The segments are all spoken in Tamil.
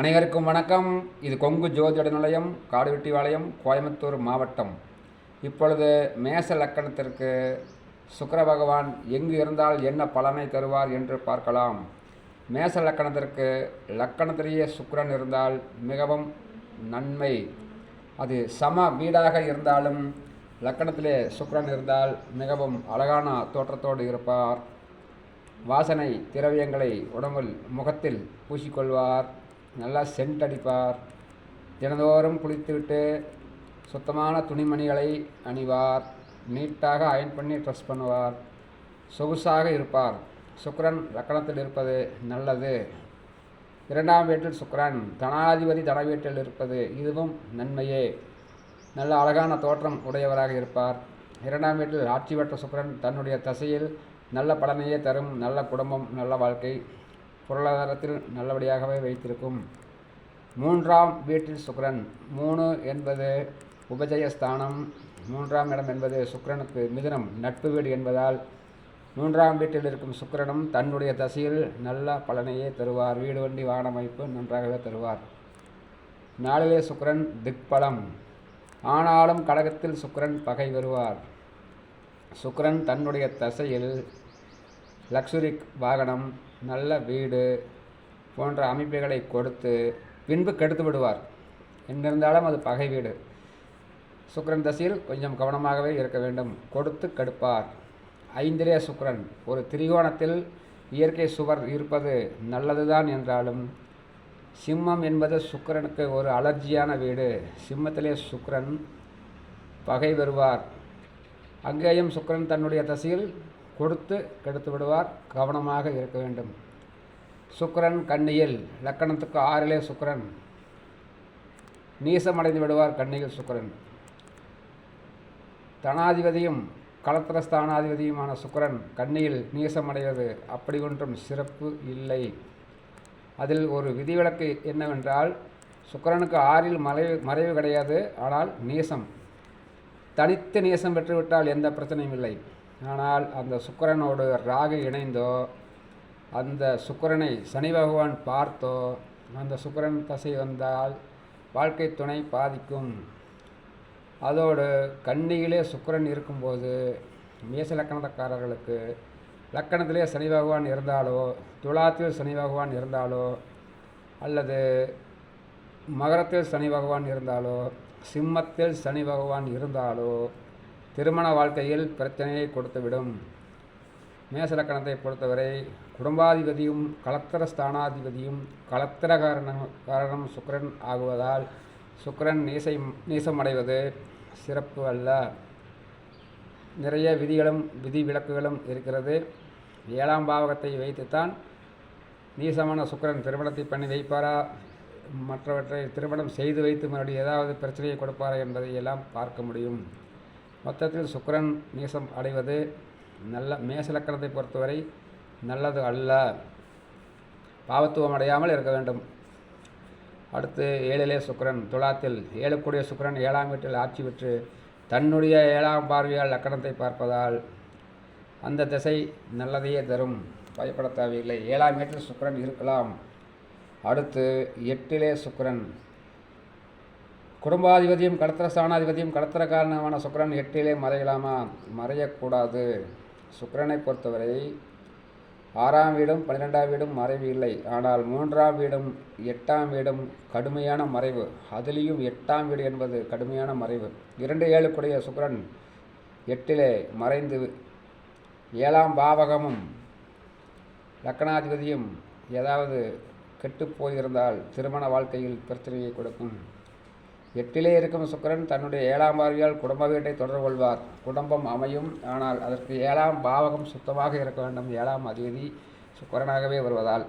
அனைவருக்கும் வணக்கம். இது கொங்கு ஜோதிட நிலையம் காடுவெட்டிவாளையம் கோயம்புத்தூர் மாவட்டம். இப்பொழுது மேச லக்கணத்திற்கு சுக்கர பகவான் எங்கு இருந்தால் என்ன பலனை தருவார் என்று பார்க்கலாம். மேச லக்கணத்திற்கு லக்கணத்திலேயே சுக்கரன் இருந்தால் மிகவும் நன்மை. அது சம வீடாக இருந்தாலும் லக்கணத்திலே சுக்கரன் இருந்தால் மிகவும் அழகான தோற்றத்தோடு இருப்பார். வாசனை திரவியங்களை உடம்பில் முகத்தில் பூசிக்கொள்வார். நல்லா சென்ட் அடிப்பார். தினந்தோறும் குளித்துவிட்டு சுத்தமான துணிமணிகளை அணிவார். நீட்டாக அயன் பண்ணி ட்ரெஸ் பண்ணுவார். சொகுசாக இருப்பார். சுக்கரன் லக்கணத்தில் இருப்பது நல்லது. இரண்டாம் வீட்டில் சுக்கரன் தனாதிபதி தன வீட்டில் இருப்பது இதுவும் நன்மையே. நல்ல அழகான தோற்றம் உடையவராக இருப்பார். இரண்டாம் வீட்டில் ஆட்சி பெற்ற சுக்கரன் தன்னுடைய தசையில் நல்ல பலனையே தரும் நல்ல குடும்பம் நல்ல வாழ்க்கை. பொருளாதாரத்தில் நல்லபடியாகவே வைத்திருக்கும். மூன்றாம் வீட்டில் சுக்ரன் மூணு என்பது உபஜயஸ்தானம். மூன்றாம் இடம் என்பது சுக்கிரனுக்கு மிதுனம் நட்பு வீடு என்பதால் மூன்றாம் வீட்டில் இருக்கும் சுக்கிரனும் தன்னுடைய தசையில் நல்ல பலனையே தருவார். வீடு வண்டி வாகன அமைப்பு நன்றாகவே தருவார். நாளிலே சுக்கிரன் திக்பலம். ஆனாலும் கடகத்தில் சுக்கிரன் பகை வருவார். சுக்கிரன் தன்னுடைய தசையில் லக்ஸுரி வாகனம் நல்ல வீடு போன்ற அமைப்புகளை கொடுத்து பின்பு கெடுத்து விடுவார். என்றிருந்தாலும் அது பகை வீடு. சுக்கரன் தசையில் கொஞ்சம் கவனமாகவே இருக்க வேண்டும். கொடுத்து கெடுப்பார். ஐந்திலே சுக்கரன் ஒரு திரிகோணத்தில் இயற்கை சுவர் இருப்பது நல்லதுதான் என்றாலும் சிம்மம் என்பது சுக்கிரனுக்கு ஒரு அலர்ஜியான வீடு. சிம்மத்திலே சுக்கிரன் பகை வருவார் அங்கேயும் சுக்கிரன் தன்னுடைய தசையில் கொடுத்து கெடுத்து விடுவார் கவனமாக இருக்க வேண்டும். சுக்கிரன் கண்ணியில் லக்கணத்துக்கு ஆறிலே சுக்கிரன். நீசமடைந்து விடுவார் கண்ணியில் சுக்கிரன். தனாதிபதியும் களத்திரஸ்தானாதிபதியுமான சுக்கிரன் கண்ணியில் நீசமடைவது அப்படி ஒன்றும் சிறப்பு இல்லை. அதில் ஒரு விதிவிலக்கு என்னவென்றால் சுக்கிரனுக்கு ஆறில் மறைவு மறைவு கிடையாது ஆனால் நீசம். தனித்து நேசம் பெற்றுவிட்டால் எந்த பிரச்சனையும் இல்லை. ஆனால் அந்த சுக்கரனோடு ராகு இணைந்தோ அந்த சுக்கிரனை சனி பகவான் பார்த்தோ அந்த சுக்கிரன் தசை வந்தால் வாழ்க்கை துணை பாதிக்கும். அதோடு கண்ணியிலே சுக்கிரன் இருக்கும்போது மேச லக்கணக்காரர்களுக்கு லக்கணத்திலே சனி பகவான் இருந்தாலோ துலாத்தில் சனி பகவான் இருந்தாலோ அல்லது மகரத்தில் சனி பகவான் இருந்தாலோ சிம்மத்தில் சனி பகவான் இருந்தாலோ திருமண வாழ்க்கையில் பிரச்சனையை கொடுத்துவிடும். மேசலக்கணத்தை பொறுத்தவரை குடும்பாதிபதியும் கலத்திர ஸ்தானாதிபதியும் கலத்திர காரணம் காரணம் சுக்கரன் ஆகுவதால் சுக்கிரன் நீசை நீசமடைவது சிறப்பு அல்ல. நிறைய விதிகளும் விதி விலக்குகளும் இருக்கிறது. ஏழாம் பாவகத்தை வைத்துத்தான் நீசமான சுக்கரன் திருமணத்தை பண்ணி வைப்பாரா? மற்றவற்றை திருமணம் செய்து வைத்து மறுபடியும் ஏதாவது பிரச்சனையை கொடுப்பாரா என்பதை எல்லாம் பார்க்க முடியும். மொத்தத்தில் சுக்கரன் மேசம் அடைவது நல்ல மேசலக்கணத்தை பொறுத்தவரை நல்லது அல்ல. பாவத்துவம் அடையாமல் இருக்க வேண்டும். அடுத்து ஏழிலே சுக்கரன் துலாத்தில் ஏழுக்குடைய சுக்கரன் ஏழாம் வீட்டில் ஆட்சி பெற்று தன்னுடைய ஏழாம் பார்வையால் லக்கணத்தை பார்ப்பதால் அந்த திசை நல்லதையே தரும். பயப்பட தேவையில்லை. ஏழாம் வீட்டில் சுக்கிரன் இருக்கலாம். அடுத்து எட்டிலே சுக்கரன் குடும்பாதிபதியும் கடத்திர ஸ்தானாதிபதியும் கடத்திர காரணமான சுக்கிரன் எட்டிலே மறையலாமா? மறையக்கூடாது. சுக்கரனை பொறுத்தவரை ஆறாம் வீடும் பன்னிரெண்டாம் வீடும் மறைவு இல்லை. ஆனால் மூன்றாம் வீடும் எட்டாம் வீடும் கடுமையான மறைவு. அதிலேயும் எட்டாம் வீடு என்பது கடுமையான மறைவு. இரண்டு ஏழுக்குடைய சுக்கரன் எட்டிலே மறைந்து ஏழாம் பாவகமும் லக்கணாதிபதியும் ஏதாவது கெட்டுப் போயிருந்தால் திருமண வாழ்க்கையில் பிரச்சனையை கொடுக்கும். எட்டிலே இருக்கும் சுக்கிரன் தன்னுடைய ஏழாம் பார்வையால் குடும்ப வீட்டை தொடர்பு கொள்வார். குடும்பம் அமையும். ஆனால் அதற்கு ஏழாம் பாவகம் சுத்தமாக இருக்க வேண்டும். ஏழாம் அதிபதி சுக்கரனாகவே வருவதால்.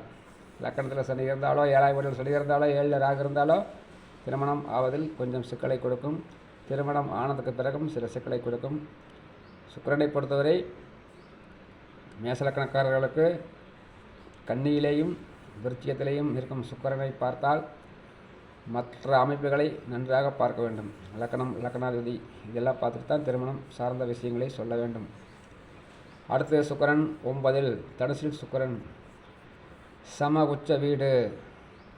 லக்கணத்தில் சனி இருந்தாலோ ஏழாம் வீட்டில் சனி இருந்தாலோ ஏழில் ராக இருந்தாலோ திருமணம் ஆவதில் கொஞ்சம் சிக்கலை கொடுக்கும். திருமணம் ஆனதுக்கு பிறகும் சில சிக்கலை கொடுக்கும். சுக்கிரனை பொறுத்தவரை மேசலக்கணக்காரர்களுக்கு கண்ணியிலேயும் விருச்சியத்திலேயும் இருக்கும் சுக்கரனை பார்த்தால் மற்ற அமைப்புகளை நன்றாக பார்க்க வேண்டும். லக்கணம் லக்கணாதிபதி இதெல்லாம் பார்த்துட்டு தான் திருமணம் சார்ந்த விஷயங்களை சொல்ல வேண்டும். அடுத்து சுக்கிரன் ஒன்பதில் தனுசில் சுக்கிரன். சம உச்ச வீடு.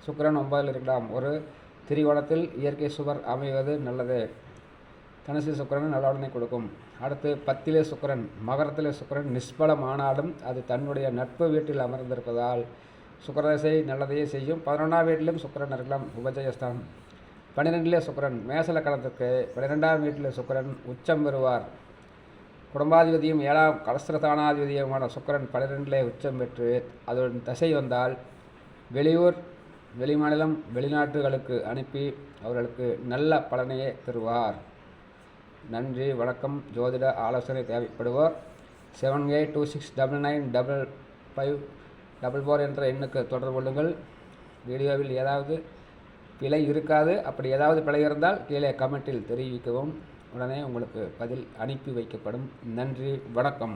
சுக்கிரன் ஒன்பதில் இருக்கலாம். ஒரு திரிகோணத்தில் இயற்கை சுவர் அமைவது நல்லது. தனுசு சுக்கரன் நலவடனை கொடுக்கும். அடுத்து பத்திலே சுக்கிரன் மகரத்திலே சுக்கிரன் நிஷ்பலமானாலும் அது தன்னுடைய நட்பு வீட்டில் அமர்ந்திருப்பதால் சுக்கிரதசை நல்லதையே செய்யும். பதினொன்றாம் வீட்டிலும் சுக்கரன் இருக்கலாம் உபஜயஸ்தானம் பன்னிரெண்டிலே சுக்கிரன் மேசலக்கணத்துக்கு பன்னிரெண்டாம் வீட்டில் சுக்கிரன் உச்சம் பெறுவார். குடும்பாதிபதியும் ஏழாம் கலஸ்திரதானாதிபதியுமான சுக்கிரன் பன்னிரெண்டிலே உச்சம் பெற்று அதன் தசை வந்தால் வெளியூர் வெளிமாநிலம் வெளிநாட்டுகளுக்கு அனுப்பி அவர்களுக்கு நல்ல பலனையே தருவார். நன்றி வணக்கம். ஜோதிட ஆலோசனை தேவைப்படுவோர். Seven eight two six double nine double five double four என்ற எண்ணுக்கு தொடர்பு கொள்ளுங்கள். வீடியோவில் ஏதாவது பிழை இருக்காது. அப்படி ஏதாவது பிழை இருந்தால் கீழே கமெண்ட்டில் தெரிவிக்கவும். உடனே உங்களுக்கு பதில் அனுப்பி வைக்கப்படும். நன்றி வணக்கம்.